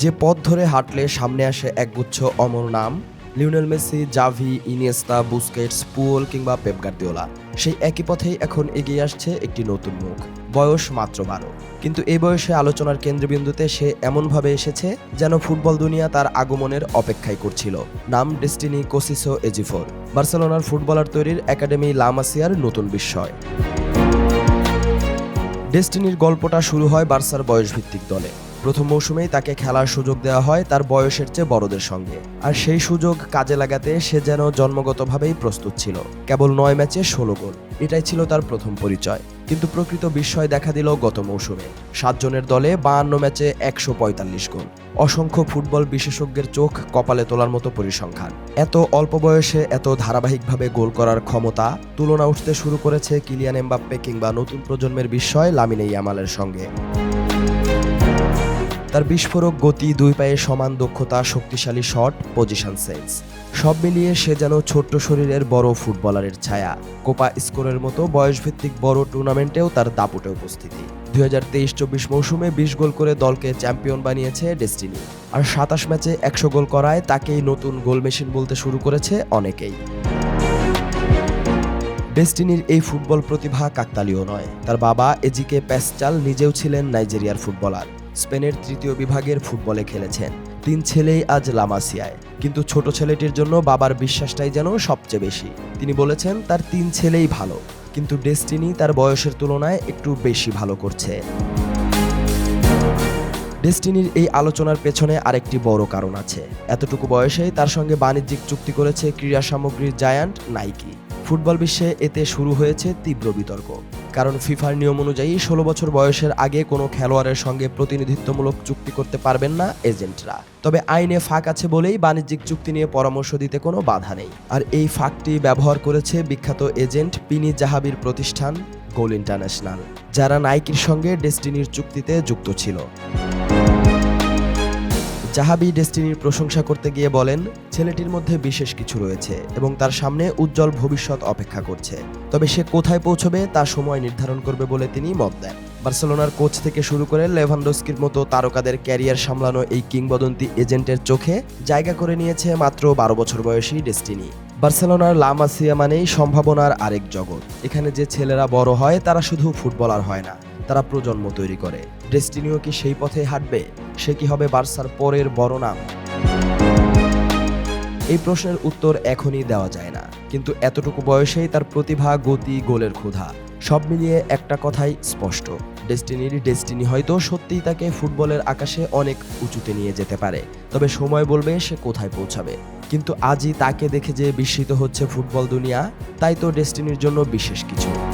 যে পথ ধরে হাঁটলে সামনে আসে একগুচ্ছ অমর নাম, Lionel Messi, Xavi, Iniesta, Busquets Puyol কিংবা পেপ গার্দিওলা। সেই একই পথেই এখন এগিয়ে আসছে একটি নতুন মুখ, বয়স মাত্র বারো। কিন্তু এই বয়সে আলোচনার কেন্দ্রবিন্দুতে সে এমনভাবে এসেছে যেন ফুটবল দুনিয়া তার আগমনের অপেক্ষায় করছিল। নাম ডেস্টিনি কোসিসো এজিফোর, বার্সেলোনার ফুটবলার তৈরির একাডেমি লামাসিয়ার নতুন বিস্ময়। ডেস্টিনির গল্পটা শুরু হয় বার্সার বয়সভিত্তিক দলে। প্রথম মৌসুমেই তাকে খেলার সুযোগ দেওয়া হয় তার বয়সের চেয়ে বড়দের সঙ্গে। আর সেই সুযোগ কাজে লাগাতে সে যেন জন্মগতভাবেই প্রস্তুত ছিল। কেবল নয় ম্যাচে ষোলো গোল। এটাই ছিল তার প্রথম পরিচয়। কিন্তু প্রকৃত বিস্ময় দেখা দিল গত মৌসুমে। সাতজনের দলে বাহান্ন ম্যাচে একশো পঁয়তাল্লিশ গোল। অসংখ্য ফুটবল বিশেষজ্ঞের চোখ কপালে তোলার মতো পরিসংখ্যান। এত অল্প বয়সে এত ধারাবাহিকভাবে গোল করার ক্ষমতা তুলনা উঠতে শুরু করেছে কিলিয়ান এমবাপ্পে কিংবা নতুন প্রজন্মের বিস্ময় লামিনে ইয়ামালের সঙ্গে। তার বিস্ফোরক গতি দুই পায়ে সমান দক্ষতা, শক্তিশালী শট পজিশন সেন্স সব মিলিয়ে সে যেন ছোট্ট শরীরের বড় ফুটবলারের ছায়া। কোপা স্কোরের মতো বয়সভিত্তিক বড় টুর্নামেন্টেও তার দাপুটে উপস্থিতি। দুই হাজার তেইশ চব্বিশ মৌসুমে বিশ গোল করে দলকে চ্যাম্পিয়ন বানিয়েছে ডেস্টিনি। আর সাতাশ ম্যাচে একশো গোল করায় তাকেই নতুন গোল মেশিন বলতে শুরু করেছে অনেকেই। ডেস্টিনির এই ফুটবল প্রতিভা কাকতালীয় নয়। তার বাবা এজিকে প্যাসচাল নিজেও ছিলেন নাইজেরিয়ার ফুটবলার। স্পেনের তৃতীয় বিভাগের ফুটবলে খেলেছেন। তিন ছেলেই আজ লামাসিয়ায়। কিন্তু ছোট ছেলেটির জন্য বাবার বিশ্বাসটাই যেন সবচেয়ে বেশি। তিনি বলেছেন, তার তিন ছেলেই ভালো। কিন্তু ডেস্টিনি তার বয়সের তুলনায় একটু বেশি ভালো করছে। ডেস্টিনির এই আলোচনার পেছনে আরেকটি বড় কারণ আছে। এতটুকু বয়সেই তার সঙ্গে বাণিজ্যিক চুক্তি করেছে ক্রীড়া সামগ্রীর জায়ান্ট নাইকি। ফুটবল বিশ্বে এতে শুরু হয়েছে তীব্র বিতর্ক। কারণ ফিফার নিয়ম অনুযায়ী ষোলো বছর বয়সের আগে কোনো খেলোয়াড়ের সঙ্গে প্রতিনিধিত্বমূলক চুক্তি করতে পারবেন না এজেন্টরা। তবে আইনে ফাঁক আছে বলেই বাণিজ্যিক চুক্তি নিয়ে পরামর্শ দিতে কোনো বাধা নেই। আর এই ফাঁকটি ব্যবহার করেছে বিখ্যাত এজেন্ট পিনি জাহাবির প্রতিষ্ঠান গোল ইন্টারন্যাশনাল, যারা নাইকির সঙ্গে ডেস্টিনির চুক্তিতে যুক্ত ছিল। জাহাবি ডেস্টিনির প্রশংসা করতে গিয়ে বলেন, ছেলেটির মধ্যে বিশেষ কিছু রয়েছে এবং তার সামনে উজ্জ্বল ভবিষ্যৎ অপেক্ষা করছে। তবে সে কোথায় পৌঁছবে তা সময় নির্ধারণ করবে বলে তিনি মত দেন। বার্সেলোনার কোচ থেকে শুরু করে লেভানডস্কির মতো তারকাদের ক্যারিয়ার সামলানো এই কিংবদন্তি এজেন্টের চোখে জায়গা করে নিয়েছে মাত্র বারো বছর বয়সী ডেস্টিনি। বার্সেলোনার লামাসিয়া মানেই সম্ভাবনার আরেক জগৎ। এখানে যে ছেলেরা বড় হয়, তারা শুধু ফুটবলার হয় না, তারা প্রজন্ম তৈরি করে। ডেস্টিনিও কি সেই পথে হাঁটবে? সে কি হবে বার্সার পরের বড় নাম? এই প্রশ্নের উত্তর এখনই দেওয়া যায় না। কিন্তু এতটুকু বয়সেই তার প্রতিভা, গতি, গোলের ক্ষুধা, সব মিলিয়ে একটা কথাই স্পষ্ট। ডেস্টিনির ডেস্টিনি হয়তো সত্যিই তাকে ফুটবলের আকাশে অনেক উঁচুতে নিয়ে যেতে পারে। তবে সময় বলবে সে কোথায় পৌঁছাবে। কিন্তু আজই তাকে দেখে যে বিস্মিত হচ্ছে ফুটবল দুনিয়া, তাই তো ডেস্টিনির জন্য বিশেষ কিছু।